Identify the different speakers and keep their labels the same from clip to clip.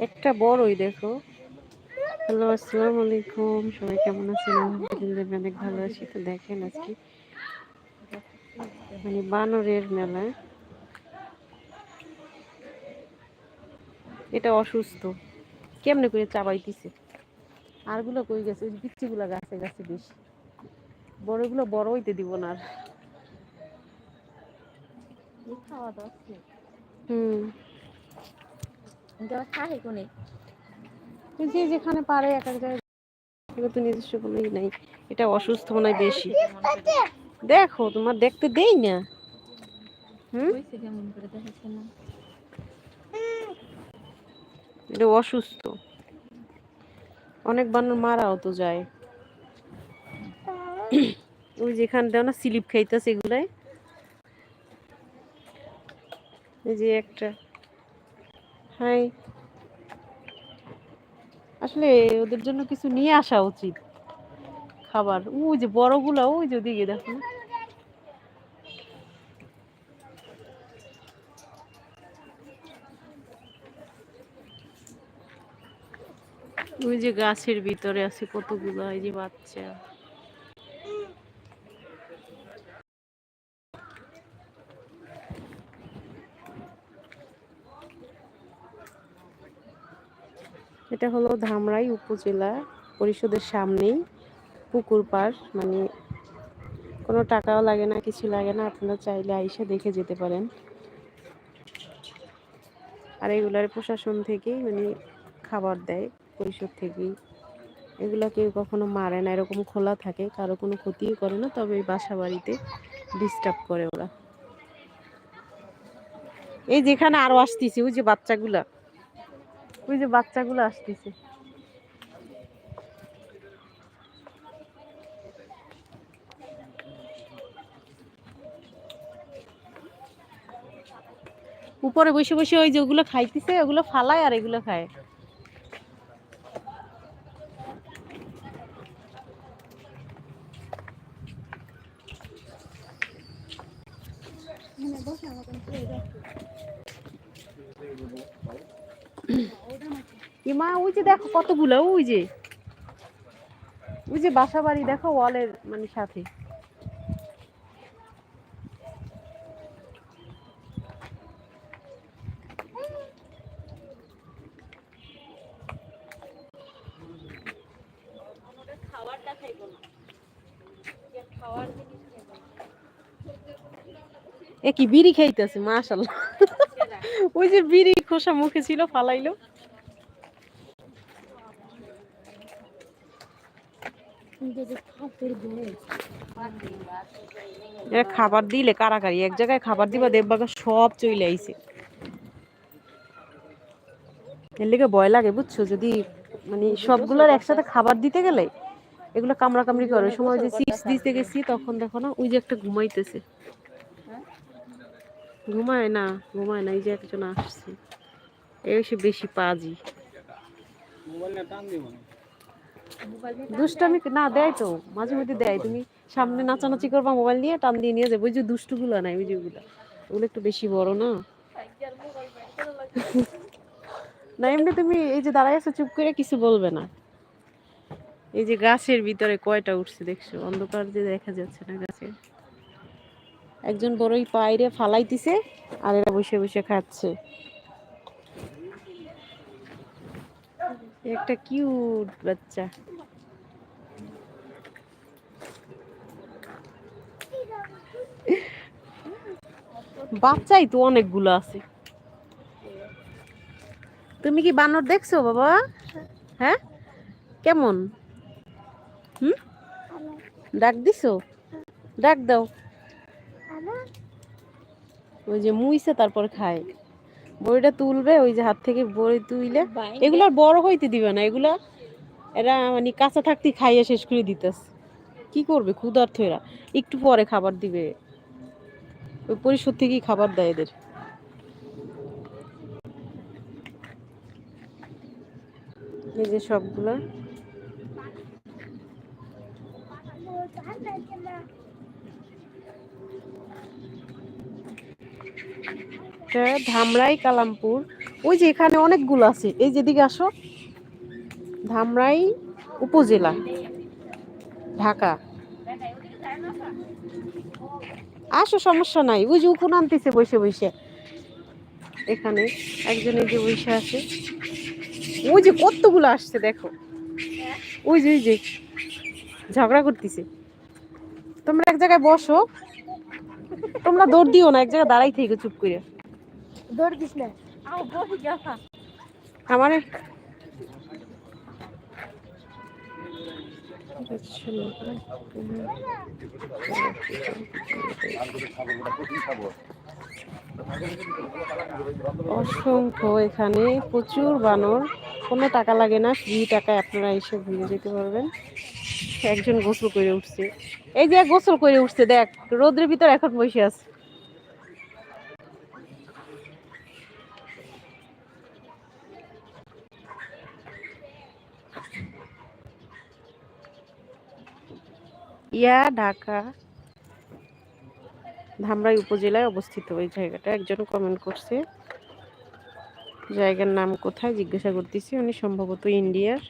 Speaker 1: একটা বড়ই দেখো। হ্যালো আসসালামু আলাইকুম সবাই কেমন আছেন? আলহামদুলিল্লাহ আমি অনেক ভালো আছি। তো দেখেন আজকে। মানে বানরের মেলা। এটা অসুস্থ। কেমনে করে চাবাইতেছে? আরগুলো কই গেছে? ওই পিচ্ছিগুলো গাছে গাছে বেশি। বড়গুলো বড় হইতে দিব না আর। হুম
Speaker 2: দেওয়া খায় কোনে
Speaker 1: ওই যে যেখানে পারে এক এক জায়গায় তো নিজস্ব কোনো ই নাই। এটা অসুস্থ মনে হয় বেশি। দেখো তোমার দেখতে দেই হুম?
Speaker 2: না।
Speaker 1: এটা অসুস্থ। অনেক বানর মারাও তো যায়। ওই যেখান দেও না স্লিপ খাইতেছে এগুলাই এই যে একটা হাই আসলে ওদের জন্য কিছু নিয়ে আসা উচিত। খাবার। ওই যে বড়গুলো ওই যে ওদিকে দেখো। ওই যে গাছের ভিতরে আছে কতগুলো, এই যে বাচ্চা। এটা হলো ধামরাই উপজেলা পরিষদের সামনেই পুকুর পাড়। মানে কোনো টাকাও লাগে না, কিছু লাগে না, আপনারা চাইলে আইসা দেখে যেতে পারেন। আর এগুলার প্রশাসন থেকেই মানে খাবার দেয় পরিষদ থেকেই। এগুলো কেউ কখনো মারে না, এরকম খোলা থাকে, কারও কোনো ক্ষতিও করে না, তবে এই বাসা বাড়িতে ডিস্টার্ব করে ওরা। এই যেখানে আরও আসতেছে, ওই যে বাচ্চাগুলা। ওই যে বাচ্চাগুলো আসতেছে। উপরে বসে বসে ওই যে ওগুলো খাইতেছে, ওগুলো ফালায় আর এগুলো খায়। মা, ওই যে দেখো কতগুলো, ওই যে। ওই যে বাসা বাড়ি দেখো ওয়ালের মানে সাথে। এ কি বিড়ি খাইতেছে মাশাল্লাহ ওই যে বিড়ি খোসা মুখে ছিল, ফালাইলো। খাবার দিলে কারাকারি এক জায়গায় খাবার দিবা, দেখবা সব চলে আইছে। এর লেগে ভয় লাগে, বুঝছ? যদি মানে সবগুলোর একসাথে খাবার দিতে গেলে, এগুলো কামড়া কামড়ি করে। ওই সময় যে চিপস দিতে গেছি, তখন দেখো না, ওই যে একটা ঘুমাইতেছে। ঘুমায় না ঘুমায় না, এই যে একজন আসছে। এই সে বেশি পাজি। দুষ্টামি না, দেয় তো, মাঝে মধ্যে দেয়। তুমি সামনে নাচানাচি করবা, মোবাইল নিয়ে টান দিয়ে নিয়ে যাবে। ওই যে দুষ্টুগুলো নাই, ওই যে ওগুলো একটু বেশি বড়, না? না, এমনি তুমি এই যে দাঁড়ায় আছো, চুপ করে কিছু বলবে না। এই যে গাছের ভিতরে কয়টা উঠছে, দেখছ? অন্ধকার যে দেখা যাচ্ছে না গাছে। একজন বড়ই পায়রে ফালাইতিছে, আর এরা বসে বসে খাচ্ছে। একটা কিউট বাচ্চা। বাচ্চাই তো অনেকগুলো আছে। তুমি কি বানর দেখছ বাবা? হ্যাঁ? কেমন? হুম? ডাক দিছো? ডাক দাও। ওই যে মুইছে তারপর খায়। বড়িটা তুলবে ওই যে হাত থেকে বড়ি তুইলে। এগুলো আর বড় হইতে দিবে না এগুলা এরা মানে কাঁচা থাকতে খাইয়ে শেষ করে দিতেস কি করবে ক্ষুধার্থ এরা? একটু পরে খাবার দিবে। ওই পরিষদ থেকেই খাবার দেয় এদের। এই যে সবগুলা। এটা ধামরাই, কালামপুর। ওই যে এখানে অনেকগুলো আছে। এই যেদিকে আসো। ধামরাই উপজেলা, ঢাকা। আসো, সমস্যা নাই। ওই যে উকুন আনতেছে বসে বসে। এখানে একজন এই যে বসে আছে। ওই যে কতগুলো আসছে, দেখো। ওই যে ওই যে ঝগড়া করতেছে। তোমরা এক জায়গায় বসো। তোমরা দৌড় দিও না, এক জায়গায় দাঁড়াই থেকে চুপ করে।
Speaker 2: দৌড় দিস না।
Speaker 1: আমার অসংখ্য এখানে প্রচুর বানর। কোনো টাকা লাগে না, ফ্রি টাকায় আপনারা এসে ঘুরে যেতে পারবেন। একজন গোসল করে উঠছে। এই যে গোসল করে উঠছে, দেখ রোদ্রের ভিতর এখন বসে আছে। ইয়া ঢাকা ধামরাই উপজেলায় অবস্থিত ওই জায়গাটা একজন কমেন্ট করছে জায়গার নাম কোথায় জিজ্ঞাসা করতেছি উনি সম্ভবত ইন্ডিয়ার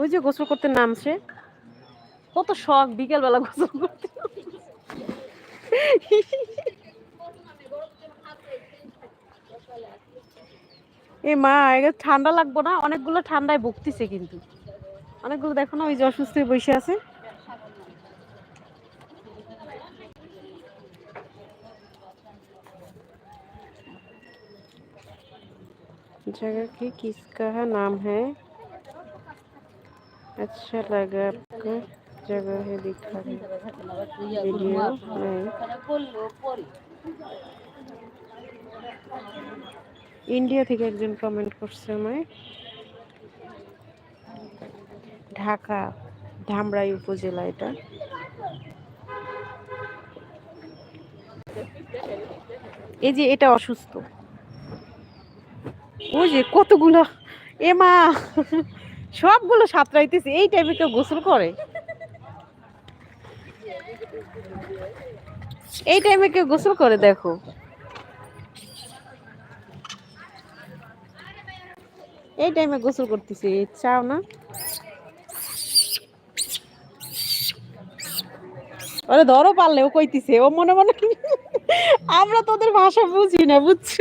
Speaker 1: ওই যে গোসল করতে নামছে কত শখ বিকেল বেলা গোসল করতে এ মা এগুলো ঠান্ডা লাগবো না অনেকগুলো ঠান্ডায় ভুগতেছে কিন্তু অনেকগুলো দেখো না ওই যে অসুস্থ হয়ে বসে আছে जगह की किसका नाम है अच्छा लगा आपको जगह है दिखा रहे वीडियो में ইন্ডিয়া থেকে একজন কমেন্ট করছে আমায় ঢাকা ধামরাই উপজেলা এটা এই যে এটা অসুস্থ ওই যে কতগুলো এ মা সবগুলো সাঁতরাইতেছে, এই টাইমে কেউ গোসল করে? এই টাইমে কেউ গোসল করে, দেখো। এই টাইমে গোসল করতেছে, চাও না? ওরে ধরো পারলে ও কইতিছে, ও মনে মনে আমরা তোদের ভাষা বুঝি না, বুঝছ?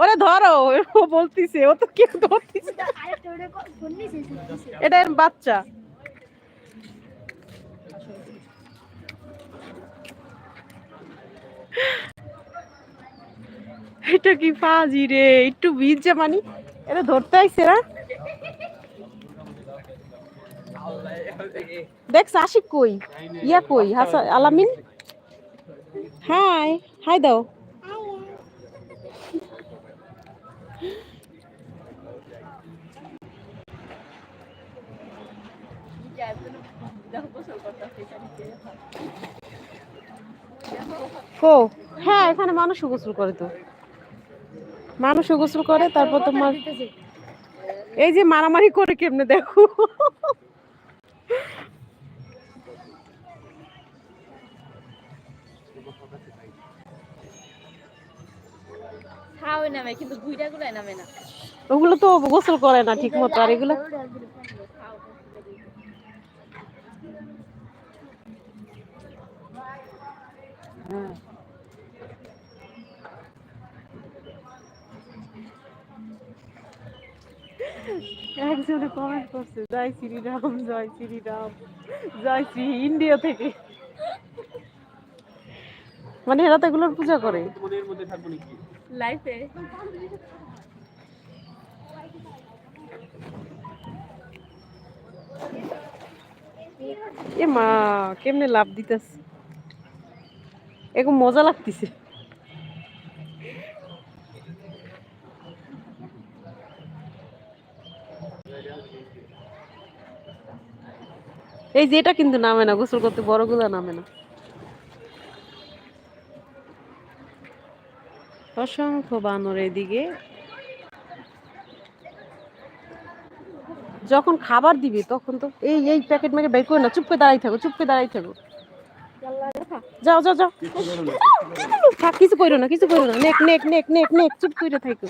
Speaker 1: ওরে ধরো, ও বলতিছে, ও তো কেউ ধরতিছে। এটা এর বাচ্চা। এটা কি ফাজি রে, একটু ভিজে মানি। এটা ধরতে আইছে না? দেখছ আশিক কই? ইয়া কই? হাসান আলামিন? হাই হাই দাও। কো হ্যাঁ এখানে মানুষও গোসল করে তো। মানুষও গোসল করে তারপর তোমার এই যে মারামারি করে কেমনে দেখো? ওগুলো তো গোসল করে না ঠিক মতো আর এগুলো একজনে করছে জয় শ্রীরাম জয় শ্রীরাম জয় শ্রী ইন্ডিয়া থেকে। মানে এরা তো এগুলোর পূজা করে।
Speaker 2: লাইফে
Speaker 1: এ মা কেমনে লাভ দিতেছে? এরকম মজা লাগতেছে। এই যে এটা কিন্তু নামে না গোসল করতে বড়গুলো নামে না। অসংখ্য বানর এদিকে। যখন খাবার দিবি তখন তো এই এই প্যাকেট মেরে বের করে না চুপকে দাঁড়াই থাকো চুপকে দাঁড়াই থাকো। যাও যাও যাও। কিছু করো না কিছু করো না। নেক নেক নেক নেক নেক চুপ করে থাকো।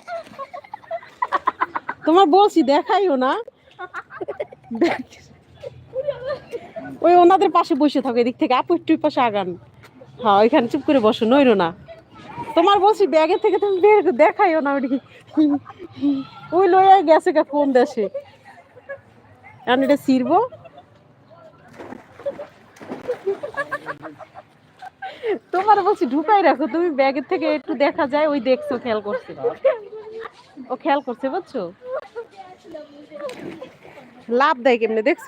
Speaker 1: তোমার বলছি দেখাইও না। ওই ওনাদের পাশে বসে থাকো এদিক থেকে আপু একটু পাশে আগান। হ্যাঁ ওইখানে চুপ করে বসো নইরো না। তোমার বলছি ব্যাগের থেকে তুমি বের দেখাইও না ওইদিকে। ওই লইয়া গেছে কা কোন দেশে। এখন এটা ছিড়বো। তোমার বলছি ঢুকাই রাখো তুমি ব্যাগের থেকে একটু দেখা যায় ওই দেখছ খেয়াল করছে। ও খেয়াল করছে বুঝছ? লাভ দেয় কেমনে, দেখছ?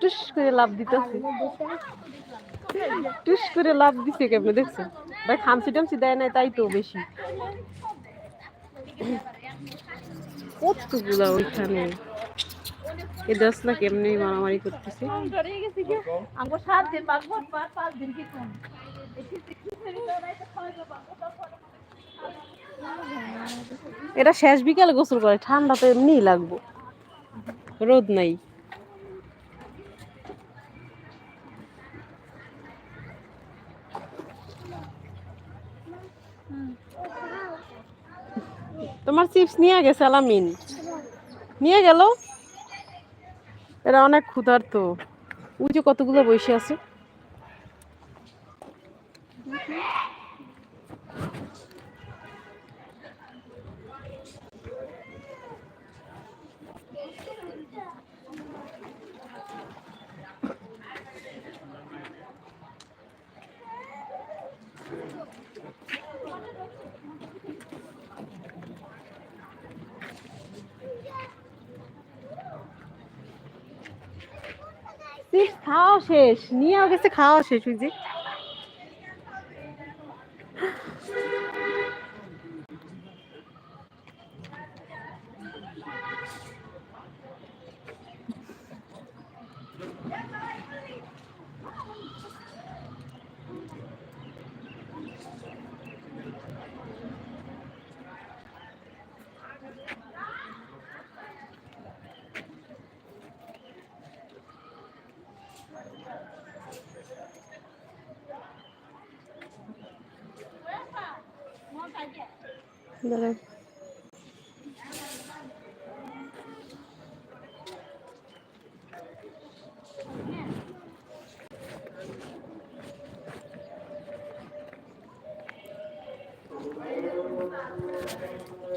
Speaker 1: টুস করে লাভ দিতেছে। টুস করে লাভ দিছে কেমনে, দেখছ? ভাই খামসি টামসি দেয় নাই, তাই তো বেশি। কতগুলা ওইখানে? এ দশ না কেমনি মারামারি করতেছে? এটা শেষ বিকালে গোসল করে ঠান্ডা তো এমনিই লাগবো। রোদ নাই। তোমার চিপস নিয়ে গেছে আলামিন? নিয়ে গেল? এরা অনেক ক্ষুধার্ত। ওই যে কতগুলো বসে আছে। চিপস খাওয়া শেষ। নিয়ে গেছে খাওয়া শেষ ওই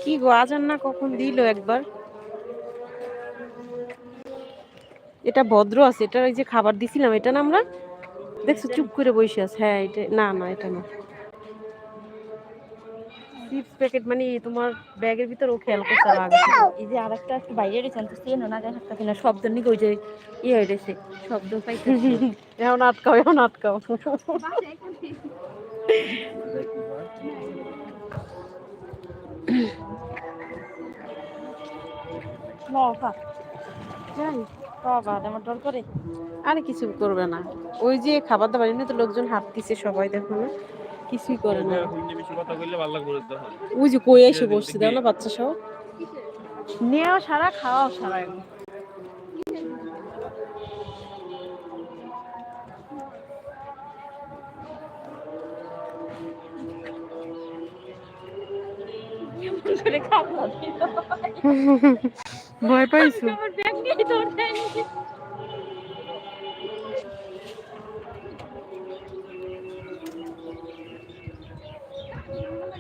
Speaker 1: কি গো আজান না কখন দিল একবার? এটা ভদ্র আছে এটা ওই যে খাবার দিছিলাম এটা না আমরা? দেখছ চুপ করে বসে আছে। হ্যাঁ এটা না না এটা না। চিপস প্যাকেট মানে তোমার ব্যাগের ভিতর ও খেয়াল আর আগে
Speaker 2: এই যে আরেকটা একটু বাইরে তো না দেখা শব্দ নিয়ে ওই যে ইয়ে হয়ে শব্দ পাইতেছে।
Speaker 1: এখন আটকাও এখন আটকাও।
Speaker 2: আমার ডর করে?
Speaker 1: আরে কিছু করবে না। ওই যে খাবার দাবার এমনি তো লোকজন হাঁটতিছে সবাই দেখো না কিছুই করে না। ওই যে কই এসে বসছে দেখো না বাচ্চা সব। নেওয়া সারা খাওয়াও সারা। ভয় পাইছো?
Speaker 2: আমার ব্যাগ নিয়ে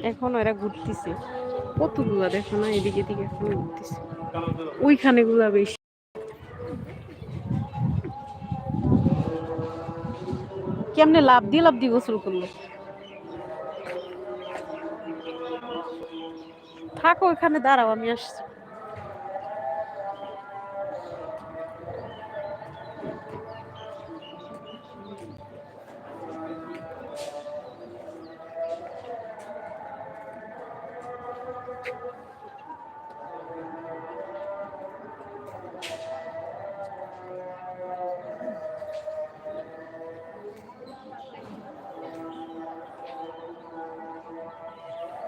Speaker 1: এখন এরা ঘুরতেছে। কতগুলা দেখো না, এদিকে এদিকে এখন ঘুরতেছে। ওইখানে গুলা বেশি। কেমনে লাভ দিয়ে লাভ দিয়ে গোসল করল? থাকো ওইখানে, দাঁড়াও, আমি আসছি।